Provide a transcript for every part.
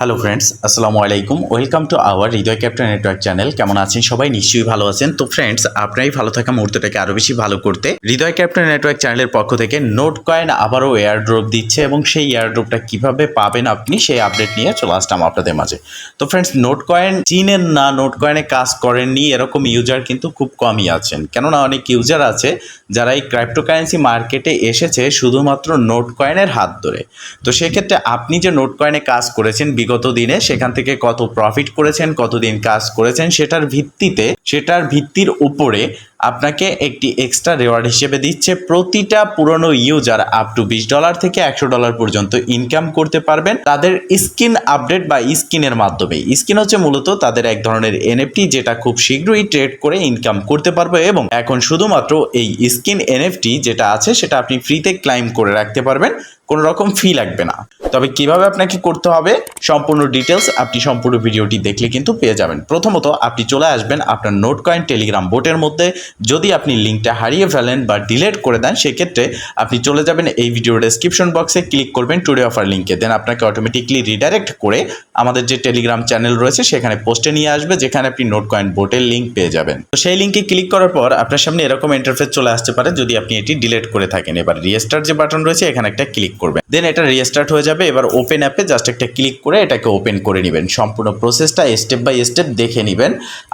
Hello friends আসসালামু আলাইকুম welcome to our Hridoy captain network channel কেমন আছেন সবাই? নিশ্চয়ই ভালো আছেন। তো ফ্রেন্ডস আপনারাই ভালো থাকা মুহূর্তটাকে আরও বেশি ভালো করতে হৃদয় ক্যাপ্টেন নেটওয়ার্ক চ্যানেলের পক্ষ থেকে নোট কয়েন আবারও এয়ার ড্রপ দিচ্ছে এবং সেই এয়ার ড্রপটা কীভাবে পাবেন আপনি সেই আপডেট নিয়ে চলে আসলাম আপনাদের মাঝে। তো ফ্রেন্ডস নোট কয়েন চিনেন না নোট কয়েনে কাজ করেননি, এরকম ইউজার কিন্তু খুব কমই আছেন। কেননা অনেক ইউজার আছে যারা এই ক্রাইপ্টোকারেন্সি মার্কেটে এসেছে শুধুমাত্র নোট কয়েনের হাত ধরে। তো, সেক্ষেত্রে আপনি যে নোট কয়েনে কাজ করেছেন বিগত দিনে সেখান থেকে কত প্রফিট করেছেন, কতদিন কাজ করেছেন, সেটার ভিত্তিতে, সেটার ভিত্তির উপরে আপনাকে একটি এক্সট্রা রেওয়ার্ড হিসেবে দিচ্ছে প্রতিটা পুরনো ইউজার আপ টু বিশ ডলার থেকে একশো ডলার পর্যন্ত ইনকাম করতে পারবেন। তাদের স্কিন আপডেট বা স্কিনের মাধ্যমে। স্কিন হচ্ছে মূলত তাদের এক ধরনের এনএফটি যেটা খুব শীঘ্রই ট্রেড করে ইনকাম করতে পারবে এবং এখন শুধুমাত্র এই স্কিন এনএফটি যেটা আছে সেটা আপনি ফ্রিতে ক্লাইম করে রাখতে পারবেন। কোনো রকম ফি লাগবে না। তবে কীভাবে আপনাকে করতে হবে, সম্পূর্ণ ডিটেলস আপনি সম্পূর্ণ ভিডিওটি দেখলে কিন্তু পেয়ে যাবেন। প্রথমত, আপনি চলে আসবেন আপনার নোট কয়েন টেলিগ্রাম বোটের মধ্যে। যদি আপনি লিঙ্কটা হারিয়ে ফেলেন বা ডিলেট করে দেন, সেক্ষেত্রে আপনি চলে যাবেন এই ভিডিও ডেসক্রিপশন বক্সে ক্লিক করবেন টুডে অফার লিঙ্কে দেন আপনাকে অটোমেটিকলি রিডাইরেক্ট করে আমাদের যে টেলিগ্রাম চ্যানেল রয়েছে, সেখানে পোস্টে নিয়ে আসবে, যেখানে আপনি নোট কয়েন বোটের লিঙ্ক পেয়ে যাবেন। তো সেই লিঙ্কে ক্লিক করার পর আপনার সামনে এরকম ইন্টারফেস চলে আসতে পারে, যদি আপনি এটি ডিলেট করে থাকেন। এবার রিস্টার্ট যে বাটন রয়েছে, এখানে একটা ক্লিক করবেন দেন এটা রিস্টার্ট হয়ে যাবে। এবার ওপেন অ্যাপে জাস্ট একটা ক্লিক করে এটাকে ওপেন করে নেবেন। সম্পূর্ণ প্রসেসটা স্টেপ বাই স্টেপ দেখে নেবেন।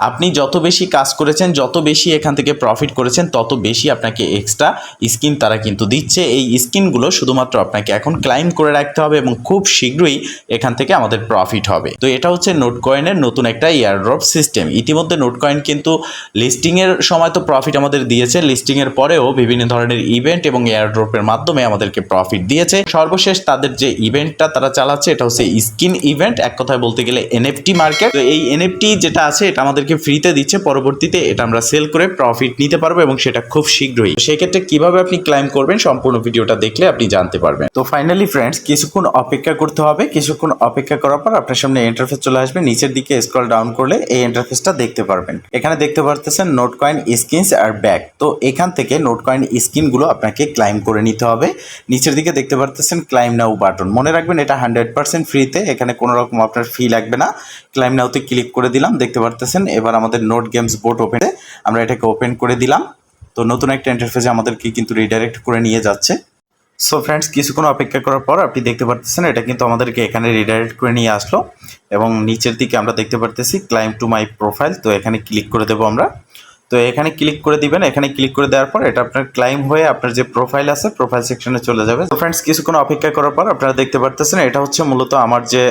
আপনি যত বেশি কাজ করেছেন, যত বেশি এখান থেকে প্রফিট করেছেন, তত বেশি আপনাকে এক্সট্রা স্কিন তারা কিন্তু দিচ্ছে। এই স্কিনগুলো শুধুমাত্র আপনাকে এখন ক্লাইম করে রাখতে হবে এবং খুব শীঘ্রই এখান থেকে আমাদের প্রফিট হবে। তো এটা হচ্ছে নোট কয়েনের নতুন একটা ইয়ারড্রপ সিস্টেম ইতিমধ্যে নোট কয়েন কিন্তু লিস্টিংয়ের সময় তো প্রফিট আমাদের দিয়েছে। লিস্টিংয়ের পরেও বিভিন্ন ধরনের ইভেন্ট এবং এয়ারড্রপের মাধ্যমে আমাদেরকে প্রফিট দিয়েছে। সর্বশেষ তাদের যে ইভেন্টটা তারা চালাচ্ছে, এটা হচ্ছে স্কিন ইভেন্ট এক কথায় বলতে গেলে এনএফটি মার্কেট তো এই এনএফটি যেটা আছে, এটা আমাদেরকে ফ্রিতে দিচ্ছে। পরবর্তীতে এটা আমরা সেল করে প্রফিট নিতে পারব এবং সেটা খুব শীঘ্রই। সেক্ষেত্রে কীভাবে আপনি ক্লাইম করবেন সম্পূর্ণ ভিডিওটা দেখলে আপনি জানতে পারবেন। তো ফাইনালি ফ্রেন্ডস কিছুক্ষণ অপেক্ষা করতে হবে। কিছুক্ষণ অপেক্ষা করার পর আপনার সামনে ইন্টারফেস চলে আসবে। নিচের দিকে স্ক্রল ডাউন করলে এই ইন্টারফেসটা দেখতে পারবেন। এখানে দেখতে পারতেছেন নোট কয়েন স্কিনস আর ব্যাক তো এখান থেকে নোট কয়েন স্কিনগুলো আপনাকে ক্লাইম করে নিতে হবে। নিচের দিকে দেখতে পারতেছেন ক্লাইম নাও বাটন মনে রাখবেন, এটা হান্ড্রেড পার্সেন্ট ফ্রিতে এখানে কোনো রকম আপনার ফি লাগবে না। ক্লাইম নাওতে ক্লিক করে দিলাম, দেখতে পারতেছেন। এবার আমাদের নোট গেমস বোর্ড ওপেন আমরা এটাকে ওপেন করে দিলাম। তো নতুন একটা ইন্টারফেসে আমাদেরকে কিন্তু রিডাইরেক্ট করে নিয়ে যাচ্ছে। সো ফ্রেন্ডস কিছুক্ষণ অপেক্ষা করার পর আপনি দেখতে পারতেছেন, এটা কিন্তু আমাদেরকে এখানে রিডাইরেক্ট করে নিয়ে আসলো। এবং নিচের দিকে আমরা দেখতে পারতেছি ক্লাইম টু মাই প্রোফাইল তো এখানে ক্লিক করে দেবো আমরা। তো এখানে ক্লিক করে দিবেন, এখানে ক্লিক করে দেওয়ার পর এটা আপনার ক্লাইম হয়ে আপনার যে প্রোফাইল আছে প্রোফাইল সেকশনে চলে যাবে। তো ফ্রেন্ডস কিছুক্ষণ অপেক্ষা করার পর আপনারা দেখতে পারতেছেন, এটা হচ্ছে মূলত আমার যে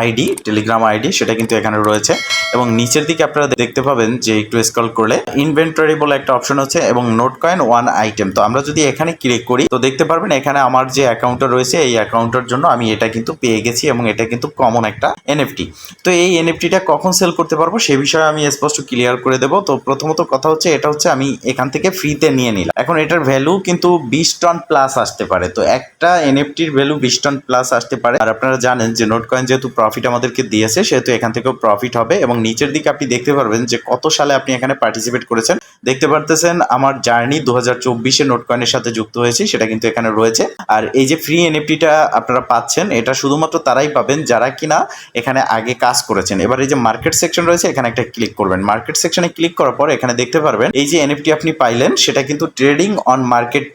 আইডি টেলিগ্রাম আইডি সেটা কিন্তু এখানে রয়েছে। এবং নিচের দিকে আপনারা দেখতে পাবেন যে একটু স্ক্রল করলে ইনভেন্টরি বলে একটা অপশন আছে এবং নোট কয়েন ওয়ান আইটেম তো আমরা যদি এখানে ক্লিক করি, তো দেখতে পারবেন এখানে আমার যে অ্যাকাউন্টটা রয়েছে, এই অ্যাকাউন্টের জন্য আমি এটা কিন্তু পেয়ে গেছি এবং এটা কিন্তু কমন একটা এনএফটি তো এই এনএফটিটা কখন সেল করতে পারব, সে বিষয়ে আমি স্পষ্ট ক্লিয়ার করে দেবো। তো প্রথমত কথা হচ্ছে, এটা হচ্ছে আমি এখান থেকে ফ্রিতে নিয়ে নিলাম। এখন এটার ভ্যালু কিন্তু বিশ টন প্লাস আসতে পারে। তো একটা এনএফটির ভ্যালু বিশ টন প্লাস আসতে পারে। আর আপনারা জানেন যে নোট কয়েন যেহেতু প্রফিট আমাদেরকে দিয়েছে, সেহেতু এখান থেকেও প্রফিট হবে এবং নিচের দিকে আপনি দেখতে পারবেন যে কত সালে আপনি এখানে পার্টিসিপেট করেছেন। দেখতে পারতেছেন আমার জার্নি দু হাজার চব্বিশে নোট কয়েনের সাথে যুক্ত হয়েছে, সেটা কিন্তু এখানে রয়েছে। আর এই যে ফ্রি এনএফটিটা আপনারা পাচ্ছেন, এটা শুধুমাত্র তারাই পাবেন যারা কিনা এখানে আগে কাজ করেছেন। এবার এই যে মার্কেট সেকশন রয়েছে, এখানে একটা ক্লিক করবেন। মার্কেট সেকশনে ক্লিক করার পর এখানে দেখতে পারবেন, এই যে এনএফটি আপনি পাইলেন, সেটা কিন্তু trading on market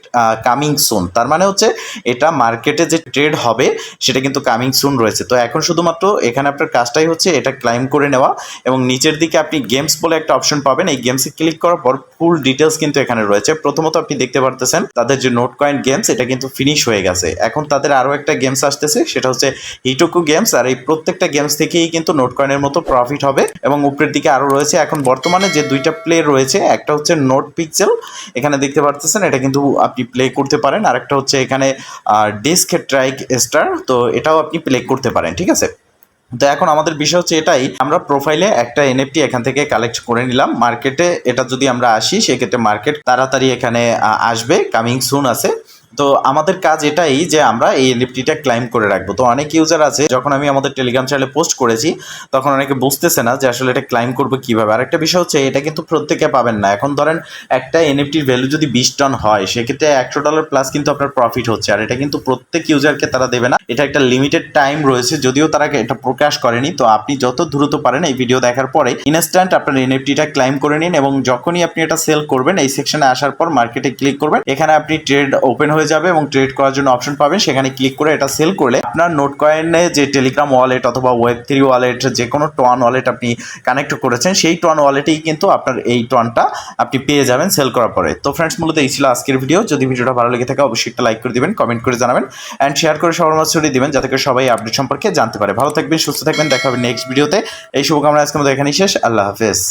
coming soon তার মানে হচ্ছে এটা মার্কেটে যে ট্রেড হবে, সেটা কিন্তু কামিং সুন রয়েছে। তো এখন শুধুমাত্র এখানে আপনার কাজটাই হচ্ছে এটা ক্লাইম করে নেওয়া এবং নিচের দিকে আপনি গেমস বলে একটা অপশন পাবেন। এই গেমসে ক্লিক করার পর ফুল ডিটেলস কিন্তু এখানে রয়েছে। প্রথমত আপনি দেখতে পারতেছেন, তাদের যে নোট কয়েন গেমস এটা কিন্তু ফিনিশ হয়ে গেছে। এখন তাদের আরও একটা গেমস আসতেছে, সেটা হচ্ছে হিটোকু গেমস আর এই প্রত্যেকটা গেমস থেকেই কিন্তু নোট কয়েনের মতো প্রফিট হবে এবং উপরের দিকে আরও রয়েছে। এখন বর্তমানে যে দুইটা প্লে রয়েছে, একটা হচ্ছে নোট পিক্সেল, এখানে দেখতে পারতেছেন, এটা কিন্তু আপনি প্লে করতে পারেন, আর একটা হচ্ছে এখানে ডিস্ক ট্রাইক স্টার তো এটাও আপনি প্লে করতে পারেন, ঠিক আছে? তো এখন আমাদের বিষয় হচ্ছে এটাই, আমরা প্রোফাইলে একটা এনএফটি এখান থেকে কালেক্ট করে নিলাম মার্কেটে এটা যদি আমরা আসি, সেক্ষেত্রে মার্কেট তাড়াতাড়ি এখানে আসবে কামিং সুন আছে। তো আমাদের কাজ এটাই যে আমরা এই এনএফটিটা ক্লাইম করে রাখব। তো অনেক ইউজার আছে, যখন আমি আমাদের টেলিগ্রাম চ্যানেলে পোস্ট করেছি, তখন অনেকে বুঝতেছে না যে আসলে এটা ক্লাইম করব কীভাবে। আর একটা বিষয় হচ্ছে, এটা কিন্তু প্রত্যেকে পাবেন না। এখন ধরেন, একটা এনএফটির ভ্যালু যদি বিশ টন হয়, সেক্ষেত্রে একশো ডলার প্লাস কিন্তু আপনার প্রফিট হচ্ছে। আর এটা কিন্তু প্রত্যেক ইউজারকে তারা দেবে না। এটা একটা লিমিটেড টাইম রয়েছে, যদিও তারা এটা প্রকাশ করেনি। তো আপনি যত দ্রুত পারেন এই ভিডিও দেখার পরে ইনস্ট্যান্ট আপনার এনএফটিটা ক্লাইম করে নিন এবং যখনই আপনি এটা সেল করবেন, এই সেকশনে আসার পর মার্কেটে ক্লিক করবেন। এখানে আপনি ট্রেড ওপেন হয়ে যাবে এবং ট্রেড করার জন্য অপশন পাবেন, সেখানে ক্লিক করে এটা সেল করলে আপনার নোট কয়েনে যে টেলিগ্রাম ওয়ালেট অথবা ওয়েব থ্রি ওয়ালেট যে কোনো টন ওয়ালেট আপনি কানেক্ট করেছেন, সেই টন ওয়ালেটেই কিন্তু আপনার এই টনটা আপনি পেয়ে যাবেন সেল করার পরে। তো ফ্রেন্ডস মূলত এই ছিল আজকের ভিডিও যদি ভিডিওটা ভালো লেগে থাকে, অবশ্যই একটা লাইক করে দিবেন কমেন্ট করে জানাবেন অ্যান্ড শেয়ার করে সবার মাঝে ছড়িয়ে দিবেন, যাতে করে সবাই আপডেট সম্পর্কে জানতে পারে। ভালো থাকবেন, সুস্থ থাকবেন, দেখা হবে নেক্সট ভিডিওতে এই শুভকামনা আজকে মতো এখানেই শেষ। আল্লাহ হাফেজ।